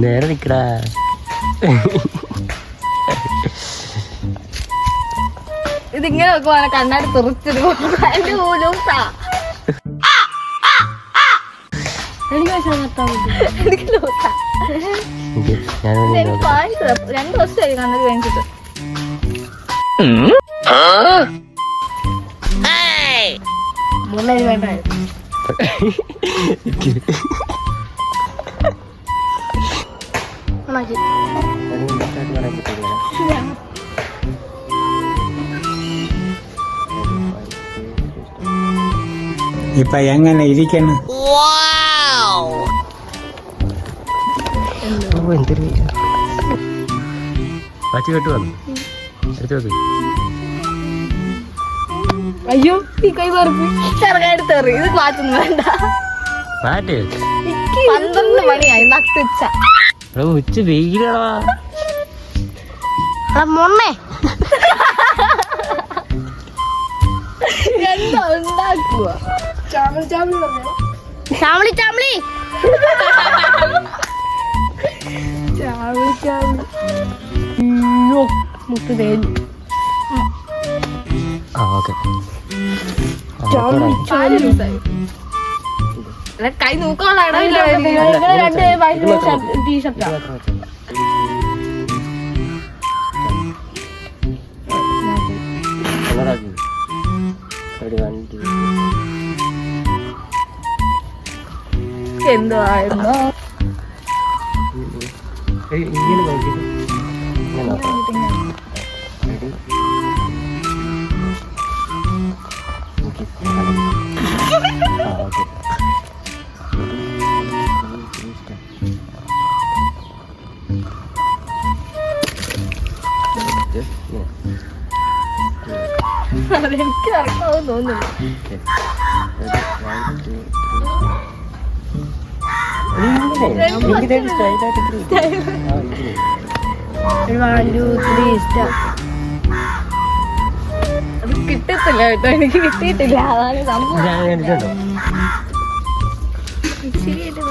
നേരെ നിക്കടാ. ഇതിങ്ങനെ നോക്കുവാണ് കണ്ണാടി വാങ്ങിച്ചത് രണ്ട് വർഷമായി കണ്ണാടി കഴിഞ്ഞിട്ട് മുള്ളരി ഉണക്കി ഇപ്പൊ എങ്ങനെ ഇരിക്കണം? ഓ എന്തൊരു പച്ച കെട്ടു വന്നു. എടുത്തു നോക്ക് അയ്യോ ഈ കൈ പറപ്പി ചെറുകായിട്ട് ഇത് ഒന്നും വേണ്ട. പന്ത്രണ്ട് മണിയായി നട്ടുച്ച. ഉച്ച വെയിലടാ. മൊണ്ണേ. എന്താ ഉണ്ടാക്കുക? ചാമളി ചാമളി ചാമളി ചാമളി. ചാമളി അയ്യോ മുട്ട് തേഞ്ഞു. ആ ഓക്കെ. കൈ നോക്കാനുള്ള രണ്ട് ടീഷർട്ടാ എന്തായിരുന്നു ഇങ്ങനെ നോക്കിയിട്ട് അതെനിക്ക് ഇറക്കാവും തോന്നുന്നു അത് കിട്ടത്തില്ല കേട്ടോ എനിക്ക് കിട്ടിയിട്ടില്ല. അതാണ് സംഭവം. ശരിയായിട്ട്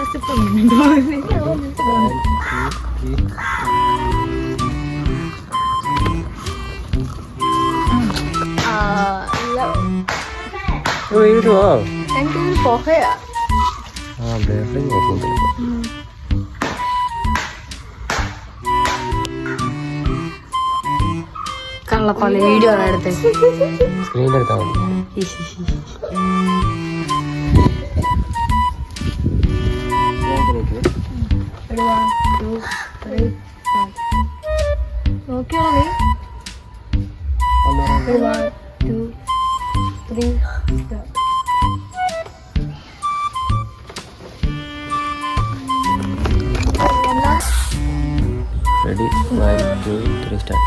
എനിക്കൊരു പുകയാ കള്ളപ്പള്ളി വീഡിയോ ആണ് എടുത്തത് സ്ക്രീനിൽ എടുത്താൽ മതി. നോക്കിയോ നീ. One two three ready one two three start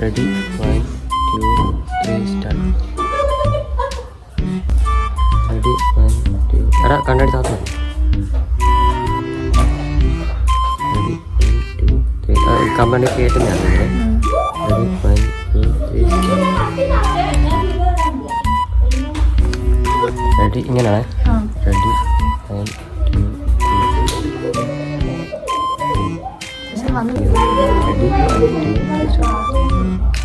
ready one two three start ready one two എടാ കണ്ണടി താത്ത. Ready one two three company കേട്ടുന്നതാണ് ready ഇങ്ങനെയാണേ റെഡി വൺ ടു പക്ഷെ വന്നു ready one two three start